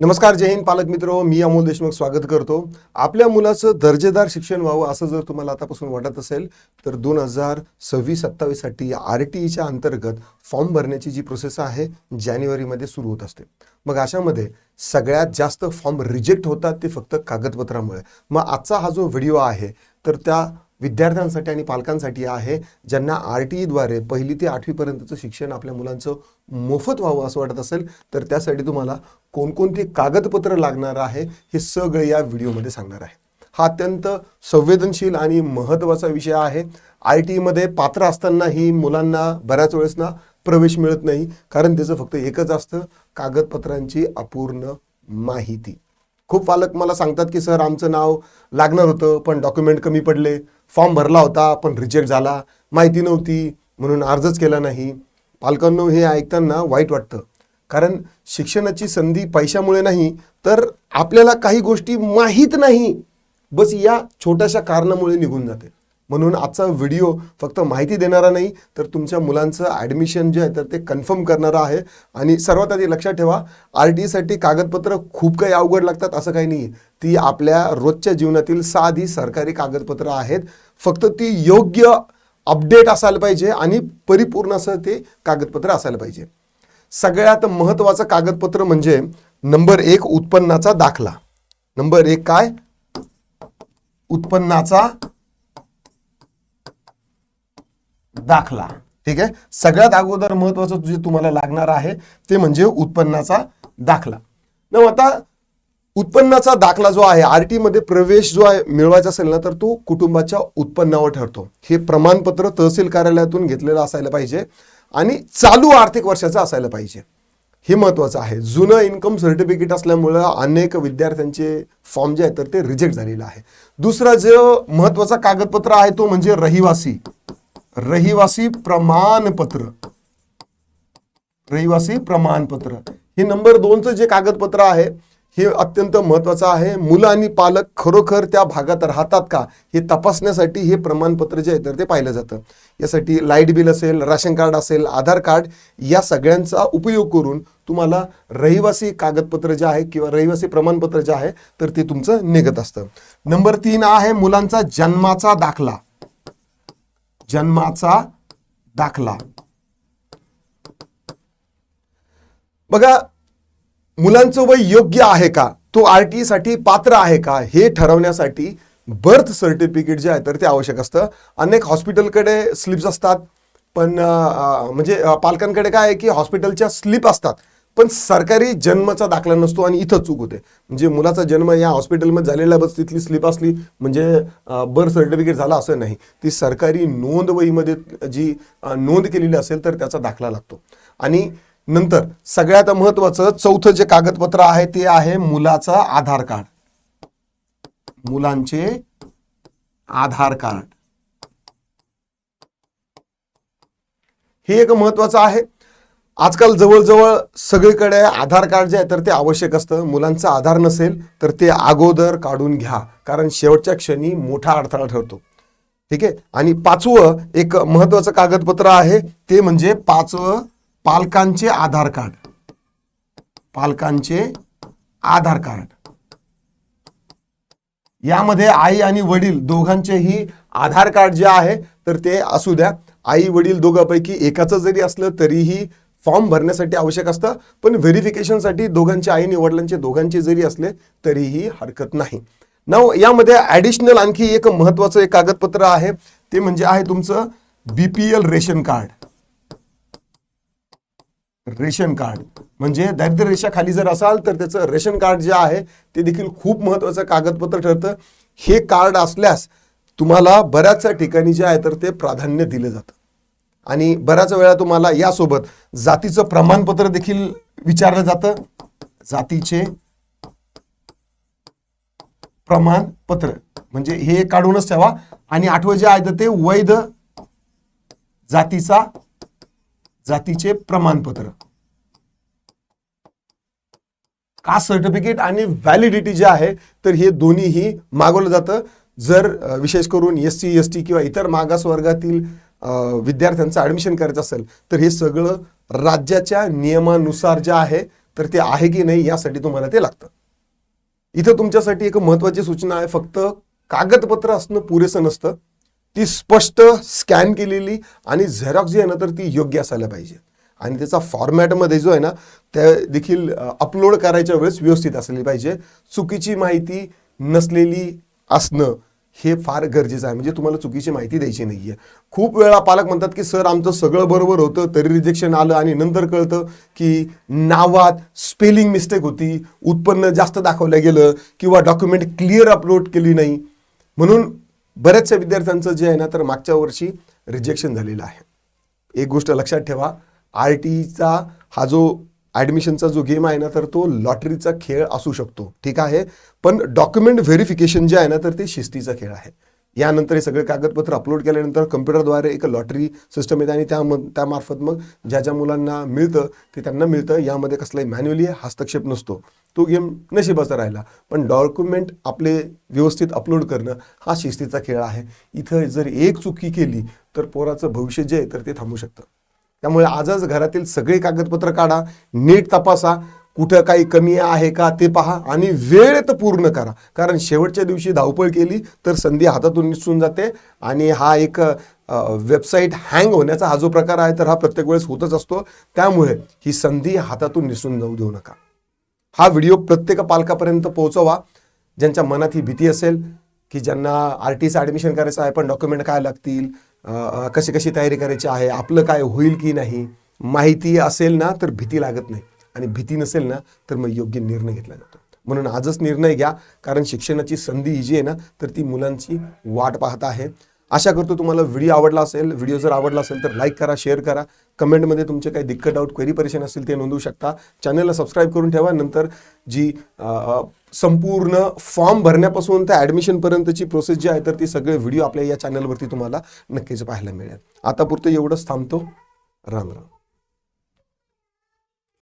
नमस्कार जय हिंद पालक मित्र. मी अमोल देशमुख स्वागत करतो. आपल्या मुलाचं दर्जेदार शिक्षण व्हावं असं जर तुम्हाला आतापासून वाटत असेल तर दोन हजार सव्वीस सत्तावीससाठी आर टी ईच्या अंतर्गत फॉर्म भरण्याची जी प्रोसेस आहे जानेवारीमध्ये सुरू होत असते. मग अशामध्ये सगळ्यात जास्त फॉर्म रिजेक्ट होतात ते फक्त कागदपत्रामुळे. मग आजचा हा जो व्हिडिओ आहे तर त्या विद्यार्थ्यांसाठी आणि पालकांसाठी आहे ज्यांना आर टी ईद्वारे पहिली ते आठवीपर्यंतचं शिक्षण आपल्या मुलांचं मोफत व्हावं असं वाटत असेल तर त्यासाठी तुम्हाला कोणकोणती कागदपत्र लागणार आहे हे सगळं या व्हिडिओमध्ये सांगणार आहे. हा अत्यंत संवेदनशील आणि महत्त्वाचा विषय आहे. आय टीमध्ये पात्र असतानाही मुलांना बऱ्याच वेळेस ना प्रवेश मिळत नाही कारण त्याचं फक्त एकच असतं कागदपत्रांची अपूर्ण माहिती. खूप पालक मला सांगतात की सर आमचं नाव लागणार होतं पण डॉक्युमेंट कमी पडले. फॉर्म भरला होता पण रिजेक्ट झाला. माहिती नव्हती म्हणून अर्जच केला नाही. पालकांनो हे ऐकताना वाईट वाटतं. कारण शिक्षणाची संधी पैशामुळे नाही तर आपल्याला काही गोष्टी माहीत नाही. बस या छोट्याशा कारणामुळे निघून जाते. म्हणून आजचा व्हिडिओ फक्त माहिती देणारा नाही तर तुमच्या मुलांचं ॲडमिशन जे आहे तर ते कन्फर्म करणारा आहे. आणि सर्वात आधी लक्षात ठेवा आर टीसाठी कागदपत्र खूप काही अवघड लागतात असं काही नाही ती आपल्या रोजच्या जीवनातील साधी सरकारी कागदपत्र आहेत. फक्त ती योग्य अपडेट असायला पाहिजे आणि परिपूर्ण असं ते कागदपत्र असायला पाहिजे. सगळ्यात महत्त्वाचं कागदपत्र म्हणजे नंबर एक उत्पन्नाचा दाखला. नंबर एक काय? उत्पन्नाचा दाखला. ठीक आहे? सगळ्यात अगोदर महत्वाचं जे तुम्हाला लागणार आहे ते म्हणजे उत्पन्नाचा दाखला. न आता उत्पन्नाचा दाखला जो आहे आरटी मध्ये प्रवेश जो आहे मिळवायचा असेल ना तर तो कुटुंबाच्या उत्पन्नावर ठरतो. हे प्रमाणपत्र तहसील कार्यालयातून घेतलेलं असायला पाहिजे आणि चालू आर्थिक वर्षाचं असायला पाहिजे. हे महत्वाचं आहे. जुनं इन्कम सर्टिफिकेट असल्यामुळं अनेक विद्यार्थ्यांचे फॉर्म जे आहेत तर ते रिजेक्ट झालेलं आहे. दुसरा जो महत्त्वाचा कागदपत्र आहे तो म्हणजे रहिवासी. रहिवासी प्रमाणपत्र. रहिवासी प्रमाणपत्र. हे नंबर दोनचं जे कागदपत्र आहे हे अत्यंत महत्वाचं आहे. मुलं आणि पालक खरोखर त्या भागात राहतात का हे तपासण्यासाठी हे प्रमाणपत्र जे आहे तर ते पाहिलं जातं. यासाठी लाइट बिल असेल राशन कार्ड असेल आधार कार्ड या सगळ्यांचा उपयोग करून तुम्हाला रहिवासी कागदपत्र जे आहे किंवा रहिवासी प्रमाणपत्र जे आहे तर ते तुमचं निघत असतं. नंबर तीन आहे मुलांचा जन्माचा दाखला. जन्माचा दाखला. बघा मुलांचं वय योग्य आहे का? तो आर टी साठी पात्र आहे का? हे ठरवण्यासाठी बर्थ सर्टिफिकेट जे आहे तर ते आवश्यक असतं. अनेक हॉस्पिटलकडे स्लिप्स असतात. पण म्हणजे पालकांकडे काय आहे की हॉस्पिटलच्या स्लिप असतात. पण सरकारी जन्माचा दाखला नसतो आणि इथं चूक होते. म्हणजे मुलाचा जन्म या हॉस्पिटलमध्ये झालेला बस तिथली स्लिप असली म्हणजे बर्थ सर्टिफिकेट झाला असं नाही. ती सरकारी नोंद वहीमध्ये जी नोंद केलेली असेल तर त्याचा दाखला लागतो. आणि नंतर सगळ्यात महत्वाचं चौथं जे कागदपत्र आहे ते आहे मुलाचं आधार कार्ड. मुलांचे आधार कार्ड. हे एक महत्वाचं आहे. आजकाल जवळजवळ सगळीकडे आधार कार्ड जे आहे तर ते आवश्यक असतं. मुलांचं आधार नसेल तर ते अगोदर काढून घ्या. कारण शेवटच्या क्षणी मोठा अडथळा ठरतो. ठीक आहे? आणि पाचवं एक महत्वाचं कागदपत्र आहे ते म्हणजे पाचवं पालकांचे आधार कार्ड. पालकांचे आधार कार्ड. यामध्ये आई आणि वडील दोघांचेही आधार कार्ड जे आहे तर ते असू द्या. आई वडील दोघांपैकी एकाचं जरी असलं तरीही फॉर्म भरण्यासाठी आवश्यक असतं पण व्हेरिफिकेशनसाठी दोघांचे आई वडिलांचे दोघांचे जरी असले तरीही हरकत नाही. नाव यामध्ये ॲडिशनल आणखी एक महत्वाचं एक कागदपत्र आहे. ते म्हणजे आहे तुमचं BPL ration card. Ration card. म्हणजे दारिद्र्य रेषा खाली जर असाल तर त्याचं रेशन कार्ड जे आहे ते देखील खूप महत्वाचं कागदपत्र ठरतं. हे कार्ड असल्यास तुम्हाला बऱ्याचशा ठिकाणी जे आहे तर ते प्राधान्य दिलं जातं. आणि बऱ्याच वेळा तुम्हाला यासोबत जातीचं प्रमाणपत्र देखील विचारलं जातं. जातीचे प्रमाणपत्र. म्हणजे हे काढूनच ठेवा. आणि आठवं जे आहे ते वैध जातीचा जातीचे प्रमाणपत्र. कास्ट सर्टिफिकेट आणि व्हॅलिडिटी जे आहे तर हे दोन्हीही मागवलं जातं. जर विशेष करून एस सी एस टी किंवा इतर मागास वर्गातील विद्यार्थ्यांचं ॲडमिशन करायचं असेल तर हे सगळं राज्याच्या नियमानुसार जे आहे तर ते आहे की नाही यासाठी तुम्हाला ते लागतं. इथं तुमच्यासाठी एक महत्वाची सूचना आहे फक्त कागदपत्र असणं पुरेसं नसतं. ती स्पष्ट स्कॅन केलेली आणि झेरॉक्स जी आहे ना तर ती योग्य असायला पाहिजे. आणि त्याचा फॉर्मॅटमध्ये जो आहे ना त्या देखील अपलोड करायच्या वेळेस व्यवस्थित असली पाहिजे. चुकीची माहिती नसलेली असणं हे फार गरजेचं आहे. म्हणजे तुम्हाला चुकीची माहिती द्यायची नाही आहे खूप वेळा पालक म्हणतात की सर आमचं सगळं बरोबर होतं तरी रिजेक्शन आलं आणि नंतर कळतं की नावात स्पेलिंग मिस्टेक होती उत्पन्न जास्त दाखवलं गेलं किंवा डॉक्युमेंट क्लिअर अपलोड केली नाही. म्हणून बऱ्याचशा विद्यार्थ्यांचं जे आहे ना तर मागच्या वर्षी रिजेक्शन झालेलं आहे. एक गोष्ट लक्षात ठेवा आर टीचा हा जो ॲडमिशनचा जो गेम आहे ना तर तो लॉटरीचा खेळ असू शकतो. ठीक आहे? पण डॉक्युमेंट व्हेरिफिकेशन जे आहे ना तर ते शिस्तीचा खेळ आहे. यानंतर हे सगळे कागदपत्र अपलोड केल्यानंतर कम्प्युटरद्वारे एक लॉटरी सिस्टम येते आणि त्या त्यामार्फत मग ज्या ज्या मुलांना मिळतं ते त्यांना मिळतं. यामध्ये कसलाही मॅन्युअली हस्तक्षेप नसतो. तो गेम नशिबाचा राहिला. पण डॉक्युमेंट आपले व्यवस्थित अपलोड करणं हा शिस्तीचा खेळ आहे. इथं जर एक चुकी केली तर पोराचं भविष्य जे आहे तर ते थांबू शकतं. त्यामुळे आजच घरातील सगळी कागदपत्र काढा नीट तपासा कुठं काही कमी आहे का ते पहा आणि वेळेत पूर्ण करा. कारण शेवटच्या दिवशी धावपळ केली तर संधी हातातून निसून जाते आणि हा एक वेबसाईट हँग होण्याचा हा जो प्रकार आहे तर हा प्रत्येक वेळेस होतच असतो. त्यामुळे ही संधी हातातून निसून जाऊ देऊ नका. हा व्हिडिओ प्रत्येक पालकापर्यंत पोहोचवा. ज्यांच्या मनात ही भीती असेल की ज्यांना आर टीचं ॲडमिशन करायचं आहे पण डॉक्युमेंट काय लागतील कशी कशी तयारी करायची आहे आपलं काय होईल की नाही माहिती असेल ना तर भीती लागत नाही. आणि भीती नसेल ना तर मग योग्य निर्णय घेतला जातो. म्हणून आजच निर्णय घ्या कारण शिक्षणाची संधी ही जी आहे ना तर ती मुलांची वाट पाहत आहे. आशा करतो तुम्हाला व्हिडिओ आवडला असेल. व्हिडिओ जर आवडला असेल तर लाईक करा शेअर करा. कमेंटमध्ये तुमचे काही दिक्कत डाऊट क्वेरी परेशान असतील ते नोंदवू शकता. चॅनलला सबस्क्राईब करून ठेवा. नंतर जी संपूर्ण फॉर्म भरण्यापासून त्या ॲडमिशनपर्यंतची प्रोसेस जी आहे तर ती सगळे व्हिडिओ आपल्या या चॅनलवरती तुम्हाला नक्कीच पाहायला मिळेल. आता पुरतं एवढंच. थांबतो. राम राम.